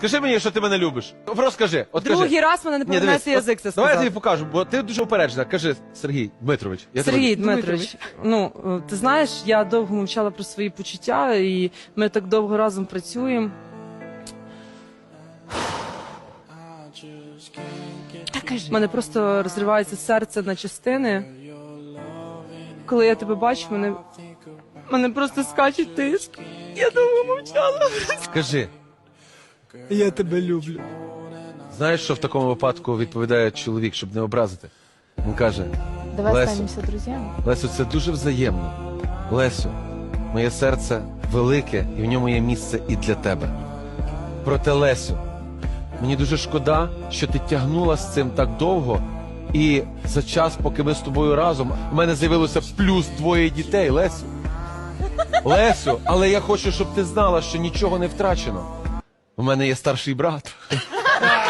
Скажи мені, що ти мене любиш. Просто скажи. От кажи. Другий раз мене не Ні, язик це Давай я сказав. тобі покажу, бо ти дуже упереджена. Кажи, Сергій Дмитрович. Я тебе Сергій люблю. Дмитрович, ну е, ти знаєш, я довго мовчала про свої почуття, і ми так довго разом працюємо. У мене просто розривається серце на частини. Коли я тебе бачу, мене, мене просто скаче тиск. Я довго мовчала. Скажи, Я тебе люблю. знаєш, що в такому випадку відповідає чоловік, щоб не образити? Він каже: Давай Лесю. останемся друзьями. Лесю, це дуже взаємно. Лесю, моє серце велике, і в ньому є місце і для тебе. Проте, Лесю, мені дуже шкода, що ти тягнула з цим так довго, і за час, поки ми з тобою разом, у мене з'явилося плюс двоє дітей, Лесю. Лесю, але я хочу, щоб ти знала, що нічого не втрачено. У мене є старший брат.